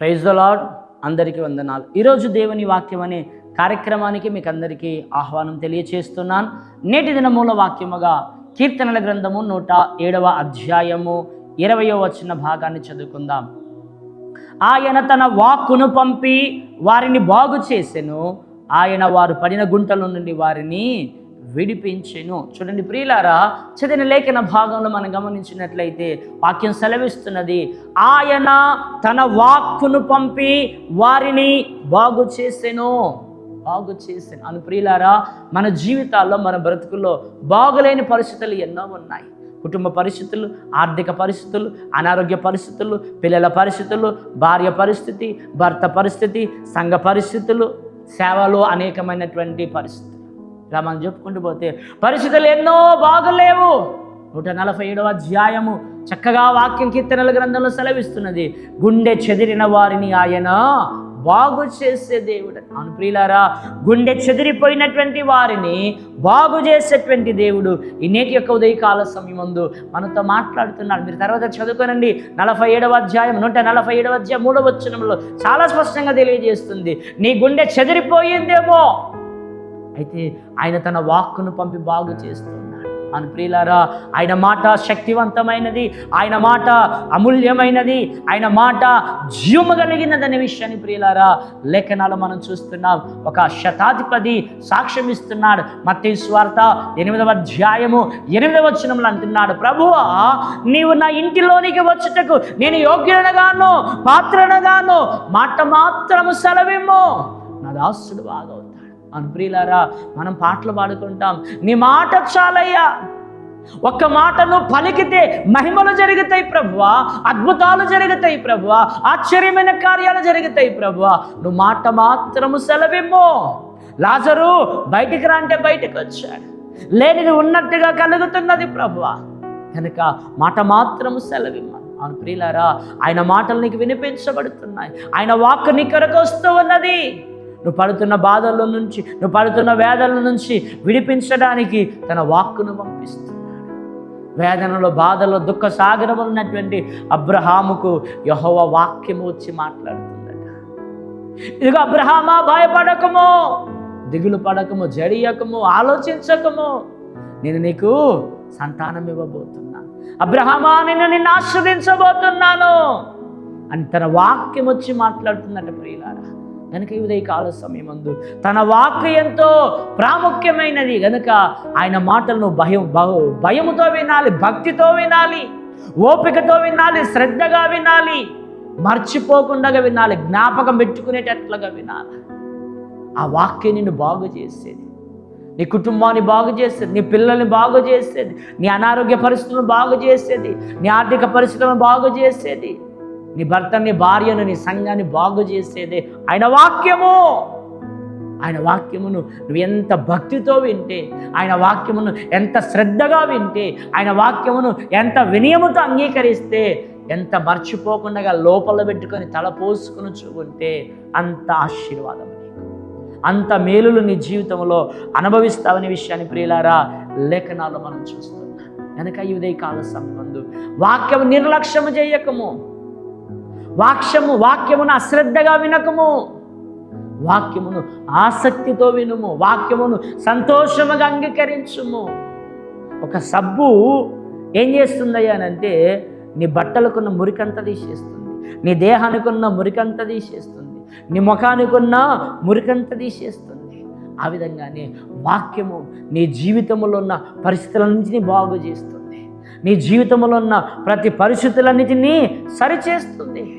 Praise the lord అందరికీ వందనాలు. ఈరోజు దేవుని వాక్యం అనే కార్యక్రమానికి మీకు అందరికీ ఆహ్వానం తెలియచేస్తున్నాను. నేటి దిన మూల వాక్యముగా కీర్తనల గ్రంథము నూట ఏడవ అధ్యాయము ఇరవయో వచ్చిన భాగాన్ని చదువుకుందాం. ఆయన తన వాక్కును పంపి వారిని బాగు చేసెను. ఆయన వారు పడిన గుంటల నుండి వారిని విడిపించెను. చూడండి ప్రియులారా చదివిన లేఖన భాగంలో మనం గమనించినట్లయితే వాక్యం సెలవిస్తున్నది ఆయన తన వాక్కును పంపి వారిని బాగు చేసెను. బాగు చేసాను. అని ప్రియులారా మన జీవితాల్లో మన బ్రతుకుల్లో బాగులేని పరిస్థితులు ఎన్నో ఉన్నాయి. కుటుంబ పరిస్థితులు ఆర్థిక పరిస్థితులు అనారోగ్య పరిస్థితులు పిల్లల పరిస్థితులు భార్య పరిస్థితి భర్త పరిస్థితి సంఘ పరిస్థితులు సేవలో అనేకమైనటువంటి పరిస్థితులు. ఇలా మనం చెప్పుకుంటూ పోతే పరిస్థితులు ఎన్నో బాగలేవు. నూట నలభై ఏడవ అధ్యాయము చక్కగా వాక్యం కీర్తనల గ్రంథంలో సెలవిస్తున్నది. గుండె చెదిరిన వారిని ఆయన బాగు చేసే దేవుడు. అవును ప్రియులారా గుండె చెదిరిపోయినటువంటి వారిని బాగు చేసేటువంటి దేవుడు ఈ నేటి యొక్క ఉదయకాల సమయమందు మనతో మాట్లాడుతున్నాడు. మీరు తర్వాత చదువుకోనండి. నలభై ఏడవ అధ్యాయం నూట నలభై ఏడవ అధ్యాయం మూడవ చాలా స్పష్టంగా తెలియజేస్తుంది. నీ గుండె చెదిరిపోయిందేమో. అయితే ఆయన తన వాక్కును పంపి బాగు చేస్తున్నాడు. అని ప్రియులారా ఆయన మాట శక్తివంతమైనది ఆయన మాట అమూల్యమైనది ఆయన మాట జీవము కలిగినదనే విషయాన్ని ప్రియులారా లేఖనాలు మనం చూస్తున్నాం. ఒక శతాధిపతి సాక్ష్యం ఇస్తున్నాడు. మత్తయి స్వార్త ఎనిమిదవ అధ్యాయము ఎనిమిదవ వచనంలో అంటున్నాడు ప్రభువా నీవు నా ఇంటిలోనికి వచ్చుటకు నేను యోగ్యుడనగాను పాత్రనగాను మాట మాత్రము సెలవిమ్మో. నా దాసుడు బాగవుతాడు అనుప్రియులారా మనం పాటలు పాడుకుంటాం నీ మాట చాలయ్యా. ఒక్క మాటను పలికితే మహిమలు జరుగుతాయి ప్రభువా అద్భుతాలు జరుగుతాయి ప్రభువా ఆశ్చర్యమైన కార్యాలు జరుగుతాయి ప్రభువా. నువ్వు మాట మాత్రము సెలవిమ్మో. లాజరు బయటికి రా అంటే బయటికి వచ్చాడు. లేనిది ఉన్నట్టుగా కలుగుతున్నది ప్రభువా. కనుక మాట మాత్రము సెలవిమ్మ. అవును ప్రియులారా ఆయన మాటలు నీకు వినిపించబడుతున్నాయి. ఆయన వాక్ నీ కొరకు వస్తూ ఉన్నది. నువ్వు పడుతున్న బాధల నుంచి నువ్వు పడుతున్న వేదల నుంచి విడిపించడానికి తన వాక్కును పంపిస్తున్నాడు. వేదనలో బాధలో దుఃఖ సాగరం ఉన్నటువంటి అబ్రహాముకు యహోవ వాక్యము వచ్చి మాట్లాడుతుందట. ఇదిగో అబ్రహామా భయపడకము దిగులు పడకము జడియకము ఆలోచించకము. నేను నీకు సంతానం ఇవ్వబోతున్నా. అబ్రహామా నేను నిన్ను ఆశ్రదించబోతున్నాను అని తన వాక్యం వచ్చి మాట్లాడుతుందట ప్రియులారా. కనుక ఈ ఉదయకాల సమయమందు తన వాక్ ఎంతో ప్రాముఖ్యమైనది కనుక ఆయన మాటలను భయం భయముతో వినాలి భక్తితో వినాలి ఓపికతో వినాలి శ్రద్ధగా వినాలి మర్చిపోకుండా వినాలి జ్ఞాపకం పెట్టుకునేటట్లుగా వినాలి. ఆ వాక్యం నిన్ను బాగు చేసేది. నీ కుటుంబాన్ని బాగు చేసేది నీ పిల్లల్ని బాగు చేసేది నీ అనారోగ్య పరిస్థితులను బాగు చేసేది నీ ఆర్థిక పరిస్థితులను బాగు చేసేది. నీ భర్తని భార్యను నీ సంఘాన్ని బాగు చేసేదే ఆయన వాక్యము. ఆయన వాక్యమును నువ్వు ఎంత భక్తితో వింటే ఆయన వాక్యమును ఎంత శ్రద్ధగా వింటే ఆయన వాక్యమును ఎంత వినయముతో అంగీకరిస్తే ఎంత మర్చిపోకుండా లోపల పెట్టుకొని తల పోసుకుని చూకుంటే అంత ఆశీర్వాదం అంత మేలులు నీ జీవితంలో అనుభవిస్తావనే విషయాన్ని ప్రియులారా లేఖనాలు మనం చూస్తున్నాం. కనుక ఈ ఉదయకాల సంబంధం వాక్యము నిర్లక్ష్యము చేయకము. వాక్యము వాక్యమును అశ్రద్ధగా వినకము. వాక్యమును ఆసక్తితో వినుము. వాక్యమును సంతోషముగా అంగీకరించుము. ఒక సబ్బు ఏం చేస్తుందయ్యా అంటే నీ బట్టలకున్న మురికంతా తీసేస్తుంది. నీ దేహానికి ఉన్న మురికంతా తీసేస్తుంది. నీ ముఖానికి ఉన్న మురికంతా తీసేస్తుంది. ఆ విధంగానే వాక్యము నీ జీవితంలో ఉన్న పరిస్థితులన్నింటినీ బాగు చేస్తుంది నీ జీవితంలో ఉన్న ప్రతి పరిస్థితులన్నిటినీ సరిచేస్తుంది.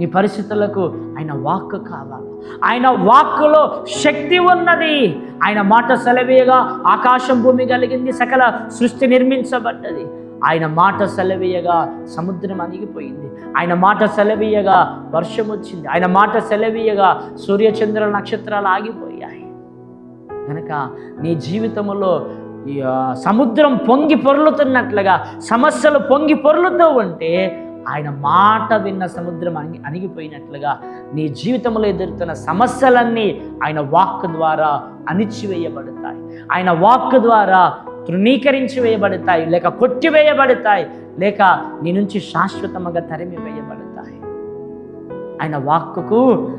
నీ పరిస్థితులకు ఆయన వాక్ కావాలి. ఆయన వాక్కులో శక్తి ఉన్నది. ఆయన మాట సెలవేయగా ఆకాశం భూమి కలిగింది. సకల సృష్టి నిర్మించబడ్డది. ఆయన మాట సెలవీయగా సముద్రం అణిగిపోయింది. ఆయన మాట సెలవీయగా వర్షం వచ్చింది. ఆయన మాట సెలవీయగా సూర్యచంద్ర నక్షత్రాలు ఆగిపోయాయి. కనుక నీ జీవితంలో సముద్రం పొంగి పొర్లుతున్నట్లుగా సమస్యలు పొంగి పొరులుతూ ఉంటే ఆయన మాట విన్న సముద్రం అణి అణిగిపోయినట్లుగా నీ జీవితంలో ఎదురుతున్న సమస్యలన్నీ ఆయన వాక్ ద్వారా అణిచివేయబడతాయి. ఆయన వాక్ ద్వారా తృణీకరించి వేయబడతాయి లేక కొట్టివేయబడతాయి లేక నీ నుంచి శాశ్వతంగా తరిమి వేయబడతాయి ఆయన వాక్కుకు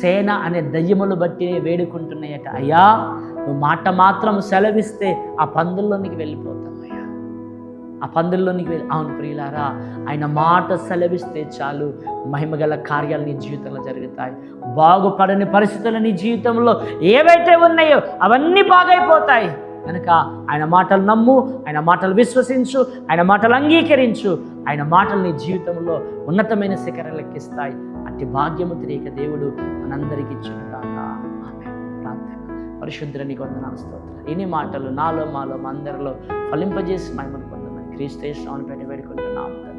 సేన అనే దయ్యములు బట్టి వేడుకుంటున్నాయట. అయ్యా నువ్వు మాట మాత్రం సెలవిస్తే ఆ పందుల్లోనికి వెళ్ళిపోతామయ్యా. ఆ పందుల్లోనికి వెళ్ళి అవును ప్రియులారా ఆయన మాట సెలవిస్తే చాలు. మహిమగల కార్యాలు నీ జీవితంలో జరుగుతాయి. బాగుపడని పరిస్థితులు నీ జీవితంలో ఏవైతే ఉన్నాయో అవన్నీ బాగైపోతాయి. కనుక ఆయన మాటలు నమ్ము ఆయన మాటలు విశ్వసించు ఆయన మాటలు అంగీకరించు. ఆయన మాటలు నీ జీవితంలో ఉన్నతమైన శిఖరాలు ఎక్కిస్తాయి అట్టి భాగ్యము తిరిగి దేవుడు మనందరికీ ఇచ్చుగాక పరిశుద్ధుల నీకు వందనాలు స్తోత్రాలు. ఇన్ని మాటలు నాలో మాలో మా అందరిలో ఫలింపజేసి మహిమను పొందమని క్రీస్తేశ్వరాన్ని పెట్టి వేడుకుంటున్నాము.